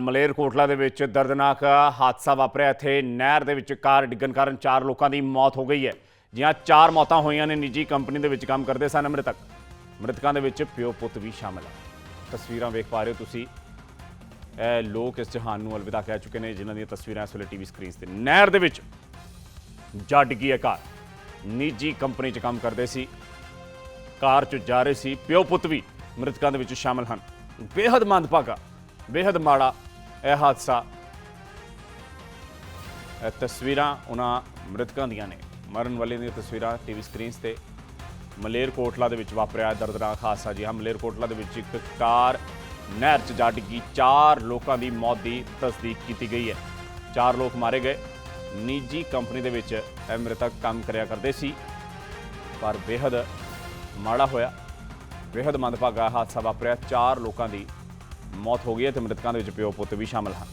ਮਲੇਰਕੋਟਲਾ ਦੇ ਵਿੱਚ ਦਰਦਨਾਕ ਹਾਦਸਾ ਵਾਪਰਿਆ। ਇੱਥੇ ਨਹਿਰ ਦੇ ਵਿੱਚ ਕਾਰ ਡਿੱਗਣ ਕਾਰਨ ਚਾਰ ਲੋਕਾਂ ਦੀ ਮੌਤ ਹੋ ਗਈ ਹੈ। ਜਿਹਾਂ ਚਾਰ ਮੌਤਾਂ ਹੋਈਆਂ ਨੇ, ਨਿੱਜੀ ਕੰਪਨੀ ਦੇ ਵਿੱਚ ਕੰਮ ਕਰਦੇ ਸਨ ਮ੍ਰਿਤਕ। ਮ੍ਰਿਤਕਾਂ ਦੇ ਵਿੱਚ ਪਿਓ ਪੁੱਤ ਵੀ ਸ਼ਾਮਲ ਹੈ ਤਸਵੀਰਾਂ ਵੇਖ ਪਾ ਰਹੇ ਹੋ ਤੁਸੀਂ। ਇਹ ਲੋਕ ਇਸ ਜਹਾਨ ਨੂੰ ਅਲਵਿਦਾ ਕਹਿ ਚੁੱਕੇ ਨੇ, ਜਿਨ੍ਹਾਂ ਦੀਆਂ ਤਸਵੀਰਾਂ ਇਸ ਵੇਲੇ ਟੀਵੀ ਸਕਰੀਨਸ ਤੇ ਨਹਿਰ ਦੇ ਵਿੱਚ ਜਾ ਡਿੱਗੀ ਹੈ ਕਾਰ। ਨਿੱਜੀ ਕੰਪਨੀ 'ਚ ਕੰਮ ਕਰਦੇ ਸੀ। ਕਾਰ 'ਚ ਜਾ ਰਹੇ ਸੀ। ਪਿਓ ਪੁੱਤ ਵੀ ਮ੍ਰਿਤਕਾਂ ਦੇ ਵਿੱਚ ਸ਼ਾਮਲ ਹਨ। ਬੇहद ਮੰਦਭਾਗਾ ਬੇहद ਮਾੜਾ ਇਹ ਹਾਦਸਾ। ਇਹ ਤਸਵੀਰਾਂ ਉਹਨਾਂ ਮ੍ਰਿਤਕਾਂ ਦੀਆਂ ਨੇ। ਮਰਨ ਵਾਲੇ ਦੀਆਂ ਤਸਵੀਰਾਂ ਟੀਵੀ ਸਕਰੀਨਸ ਤੇ ਮਲੇਰ ਕੋਟਲਾ ਦੇ ਵਿੱਚ ਵਾਪਰਿਆ। ਦਰਦਨਾਕ ਹਾਦਸਾ ਜੀ। ਹਾਂ ਮਲੇਰ ਕੋਟਲਾ ਦੇ ਵਿੱਚ ਇੱਕ ਕਾਰ ਨਹਿਰ 'ਚ ਜਾ ਡਿੱਗੀ। ਚਾਰ ਲੋਕਾਂ ਦੀ ਮੌਤ ਦੀ ਤਸਦੀਕ ਕੀਤੀ ਗਈ ਹੈ। ਚਾਰ ਲੋਕ ਮਾਰੇ ਗਏ। ਨਿੱਜੀ ਕੰਪਨੀ ਦੇ ਵਿੱਚ ਇਹ ਮ੍ਰਿਤਕ ਕੰਮ ਕਰਿਆ ਕਰਦੇ ਸੀ। ਪਰ ਬੇहद ਮਾੜਾ ਹੋਇਆ। ਬੇहद ਮੰਦਭਾਗਾ ਹਾਦਸਾ ਵਾਪਰਿਆ। ਚਾਰ ਲੋਕਾਂ ਦੀ ਮੌਤ ਹੋ ਗਈ ਹੈ ਤੇ ਮ੍ਰਿਤਕਾਂ ਦੇ ਵਿੱਚ ਪਿਓ ਪੁੱਤ ਵੀ ਸ਼ਾਮਲ ਹਨ।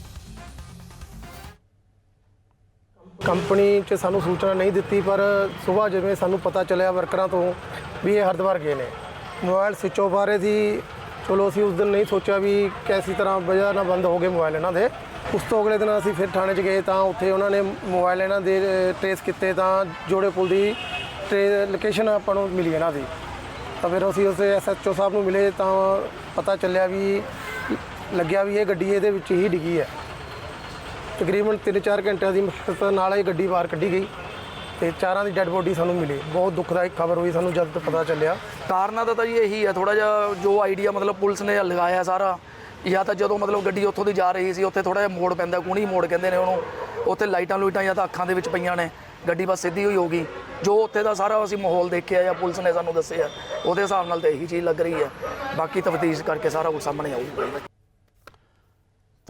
ਕੰਪਨੀ 'ਚ ਸਾਨੂੰ ਸੂਚਨਾ ਨਹੀਂ ਦਿੱਤੀ, ਪਰ ਸਵੇਰ ਜਿਵੇਂ ਸਾਨੂੰ ਪਤਾ ਚੱਲਿਆ ਵਰਕਰਾਂ ਤੋਂ ਵੀ ਇਹ ਹਰਿਦੁਆਰ ਗਏ ਨੇ। ਮੋਬਾਈਲ ਸਵਿਚ ਆਫ ਆ ਰਹੇ ਸੀ। ਚਲੋ ਅਸੀਂ ਉਸ ਦਿਨ ਨਹੀਂ ਸੋਚਿਆ ਵੀ ਕੈਸੀ ਤਰ੍ਹਾਂ ਵਜ੍ਹਾ ਨਾਲ ਬੰਦ ਹੋ ਗਏ ਮੋਬਾਈਲ ਇਹਨਾਂ ਦੇ। ਉਸ ਤੋਂ ਅਗਲੇ ਦਿਨ ਅਸੀਂ ਫਿਰ ਥਾਣੇ 'ਚ ਗਏ ਤਾਂ ਉੱਥੇ ਉਹਨਾਂ ਨੇ ਮੋਬਾਈਲ ਇਹਨਾਂ ਦੇ ਟ੍ਰੇਸ ਕੀਤੇ ਤਾਂ ਜੋੜੇ ਪੁਲ ਦੀ ਟ੍ਰੇ ਲੋਕੇਸ਼ਨ ਆਪਾਂ ਨੂੰ ਮਿਲੀ ਇਹਨਾਂ ਦੀ। ਤਾਂ ਫਿਰ ਅਸੀਂ ਉਸ ਐਸਐਚਓ ਸਾਹਿਬ ਨੂੰ ਮਿਲੇ ਤਾਂ ਪਤਾ ਚੱਲਿਆ ਵੀ ਲੱਗਿਆ ਵੀ ਇਹ ਗੱਡੀ ਇਹਦੇ ਵਿੱਚ ਹੀ ਡਿੱਗੀ ਹੈ। ਤਕਰੀਬਨ 3-4 ਘੰਟਿਆਂ ਦੀ ਮੁਸ਼ਕਲ ਨਾਲ ਇਹ ਗੱਡੀ ਬਾਹਰ ਕੱਢੀ ਗਈ ਤੇ ਚਾਰਾਂ ਦੀ ਡੈੱਡ ਬੋਡੀ ਸਾਨੂੰ ਮਿਲੀ। ਬਹੁਤ ਦੁਖਦਾਇਕ ਖਬਰ ਹੋਈ ਸਾਨੂੰ ਜਦ ਪਤਾ ਚੱਲਿਆ। ਕਾਰਨਾਂ ਦਾ ਤਾਂ ਜੀ ਇਹੀ ਹੈ ਥੋੜਾ ਜਿਹਾ ਜੋ ਆਈਡੀਆ ਮਤਲਬ ਪੁਲਿਸ ਨੇ ਲਗਾਇਆ ਸਾਰਾ, ਜਾਂ ਤਾਂ ਜਦੋਂ ਮਤਲਬ ਗੱਡੀ ਉੱਥੋਂ ਦੀ ਜਾ ਰਹੀ ਸੀ, ਉੱਥੇ ਥੋੜਾ ਜਿਹਾ ਮੋੜ ਪੈਂਦਾ ਕੂਣੀ ਮੋੜ ਕਹਿੰਦੇ ਨੇ ਉਹਨੂੰ। ਉੱਥੇ ਲਾਈਟਾਂ ਲੂਈਟਾਂ ਜਾਂ ਤਾਂ ਅੱਖਾਂ ਦੇ ਵਿੱਚ ਪਈਆਂ ਨੇ, ਗੱਡੀ ਬਸ ਸਿੱਧੀ ਹੋਈ ਹੋਗੀ ਜੋ ਉੱਥੇ ਦਾ ਸਾਰਾ ਅਸੀਂ ਮਾਹੌਲ ਦੇਖਿਆ ਜਾਂ ਪੁਲਿਸ ਨੇ ਸਾਨੂੰ ਦੱਸਿਆ, ਉਹਦੇ ਹਿਸਾਬ ਨਾਲ ਤਾਂ ਇਹੀ ਚੀਜ਼ ਲੱਗ ਰਹੀ ਹੈ। ਬਾਕੀ ਤਫਤੀਸ਼ ਕਰਕੇ ਸਾਰਾ ਕੁਝ ਸਾਹਮਣੇ ਆਊਗਾ। ਤਾਂ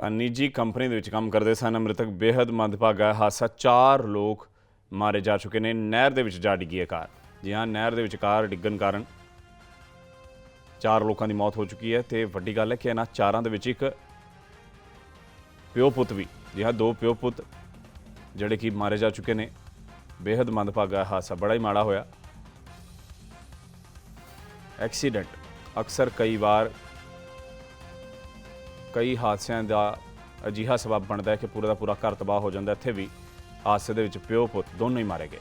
ਨਿੱਜੀ ਕੰਪਨੀ ਦੇ ਵਿੱਚ ਕੰਮ ਕਰਦੇ ਸਨ। ਮ੍ਰਿਤਕ ਬੇहद ਮੰਦਭਾਗਾ ਹਾਦਸਾ, ਚਾਰ ਲੋਕ ਮਾਰੇ ਜਾ ਚੁੱਕੇ ਨੇ। ਨਹਿਰ ਦੇ ਵਿੱਚ ਜਾ ਡਿੱਗੀ ਹੈ ਕਾਰ। ਜੀ ਹਾਂ, ਨਹਿਰ ਦੇ ਵਿੱਚ ਕਾਰ ਡਿੱਗਣ ਕਾਰਨ ਚਾਰ ਲੋਕਾਂ ਦੀ ਮੌਤ ਹੋ ਚੁੱਕੀ ਹੈ ਤੇ ਵੱਡੀ ਗੱਲ ਹੈ ਕਿ ਇਹਨਾਂ ਚਾਰਾਂ ਦੇ ਵਿੱਚ ਇੱਕ ਪਿਓ ਪੁੱਤ ਵੀ, ਜੀ ਹਾਂ, ਦੋ ਪਿਓ ਪੁੱਤ ਜਿਹੜੇ ਕਿ ਮਾਰੇ ਜਾ ਚੁੱਕੇ ਨੇ। ਬੇहद ਮੰਦਭਾਗਾ ਹਾਦਸਾ, ਬੜਾ ਹੀ ਮਾੜਾ ਹੋਇਆ। ਐਕਸੀਡੈਂਟ ਅਕਸਰ ਕਈ ਵਾਰ ਕਈ ਹਾਦਸਿਆਂ ਦਾ ਅਜਿਹਾ ਸਬਬ ਬਣਦਾ ਹੈ ਕਿ ਪੂਰਾ ਦਾ ਪੂਰਾ ਘਰ ਤਬਾਹ ਹੋ ਜਾਂਦਾ ਇੱਥੇ ਵੀ ਹਾਦਸੇ ਦੇ ਵਿੱਚ ਪਿਓ ਪੁੱਤ ਦੋਨੋਂ ਹੀ ਮਾਰੇ ਗਏ।